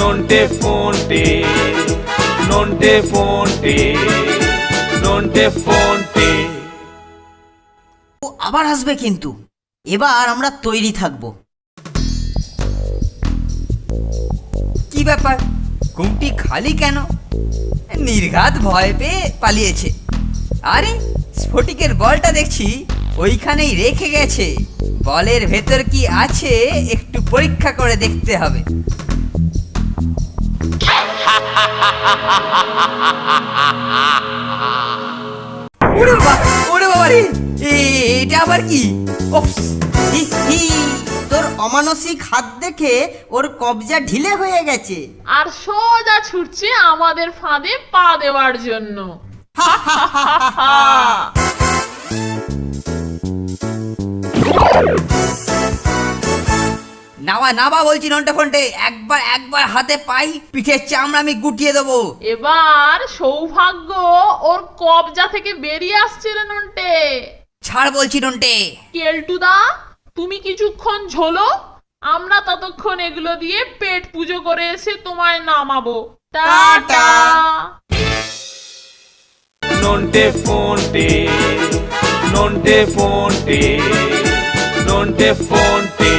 ফোনটে নন্টে ফোনটে নন্টে ফোনটে ও আবার আসবে কিন্তু। এবার আমরা তৈরি থাকব। কি ব্যাপার? ঘুমটি খালি কেন? নির্ঘাত ভয় পেয়ে পালিয়েছে। আরে, স্ফটিকের বলটা দেখছি, ওইখানেই রেখে গেছে। বলের ভেতর কি আছে, একটু পরীক্ষা করে দেখতে হবে। ওরে বাবা ওরে বাবা রে। এটা আবার কি? ওপস হি হি। তোর অমানসিক হাত দেখে ওর কবজা ঢিলে হয়ে গেছে। আর সোজা ছুটছে আমাদের ফাঁদে পা দেওয়ার জন্য। নাবা নাবা বলছি নন্টে ফন্টে একবার একবার হাতে পাই পিঠের চামড়া আমি গুটিয়ে দেবো। এবার সৌভাগ্য ওর কবজা থেকে বেরিয়ে আসছে রে নন্টে। ছাড় বলছি নন্টে। কেলটুদা তুমি কিছুক্ষণ ঝোলো আমরা ততক্ষণ এগুলো দিয়ে পেট পুজো করে এসে তোমায় নামাবো। টাটা। নন্টে ফোনটে নন্টে ফোনটে নন্টে ফোনটে।